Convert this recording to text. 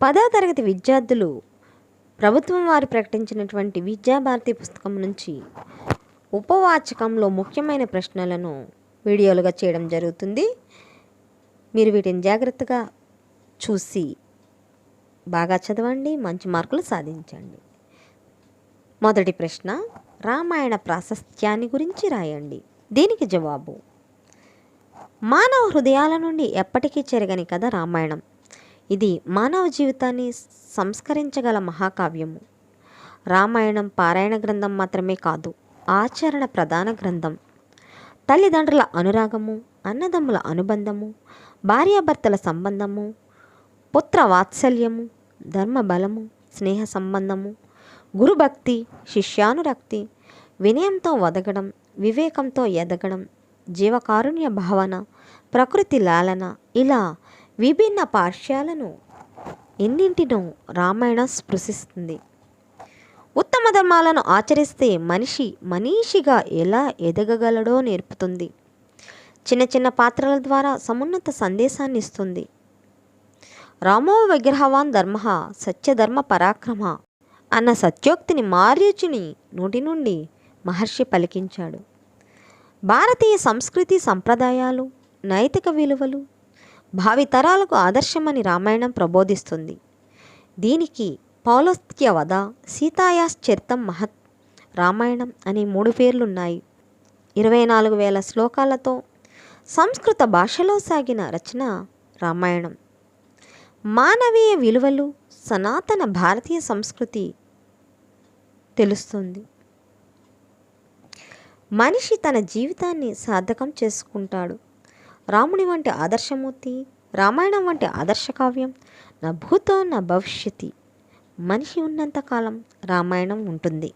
పదో తరగతి విద్యార్థులు ప్రభుత్వం వారు ప్రకటించినటువంటి విద్యాభారతి పుస్తకం నుంచి ఉపవాచకంలో ముఖ్యమైన ప్రశ్నలను వీడియోలుగా చేయడం జరుగుతుంది. మీరు వీటిని జాగ్రత్తగా చూసి బాగా చదవండి మంచి మార్కులు సాధించండి. మొదటి ప్రశ్న రామాయణ ప్రాశస్త్యాన్ని గురించి రాయండి. దీనికి జవాబు మానవ హృదయాల నుండి ఎప్పటికీ చెరగని కథ రామాయణం. ఇది మానవ జీవితాన్ని సంస్కరించగల మహాకావ్యము. రామాయణం పారాయణ గ్రంథం మాత్రమే కాదు ఆచరణ ప్రధాన గ్రంథం. తల్లిదండ్రుల అనురాగము అన్నదమ్ముల అనుబంధము భార్యాభర్తల సంబంధము పుత్ర వాత్సల్యము ధర్మబలము స్నేహ సంబంధము గురుభక్తి శిష్యానురక్తి వినయంతో వదగడం వివేకంతో ఎదగడం జీవకారుణ్య భావన ప్రకృతి లాలన ఇలా విభిన్న పార్శ్యాలను ఎన్నింటినో రామాయణం స్పృశిస్తుంది. ఉత్తమ ధర్మాలను ఆచరిస్తే మనిషి మనీషిగా ఎలా ఎదగగలడో నేర్పుతుంది. చిన్న చిన్న పాత్రల ద్వారా సమున్నత సందేశాన్ని ఇస్తుంది రామో విగ్రహవాన్ ధర్మ సత్యధర్మ పరాక్రమ అన్న సత్యోక్తిని మారీచుని నోటి నుండి మహర్షి పలికించాడు. భారతీయ సంస్కృతి సంప్రదాయాలు నైతిక విలువలు భావితరాలకు ఆదర్శమని రామాయణం ప్రబోధిస్తుంది. దీనికి పౌలస్త్య వధ సీతాయాశ్చరితం మహత్ రామాయణం అనే మూడు పేర్లున్నాయి. ఇరవై నాలుగు వేల శ్లోకాలతో సంస్కృత భాషలో సాగిన రచన రామాయణం. మానవీయ విలువలు సనాతన భారతీయ సంస్కృతి తెలుస్తుంది. మనిషి తన జీవితాన్ని సార్థకం చేసుకుంటాడు. రాముని వంటి ఆదర్శమూర్తి రామాయణం వంటి ఆదర్శ కావ్యం నా భూతో నా భవిష్యతి. మనిషి ఉన్నంతకాలం రామాయణం ఉంటుంది.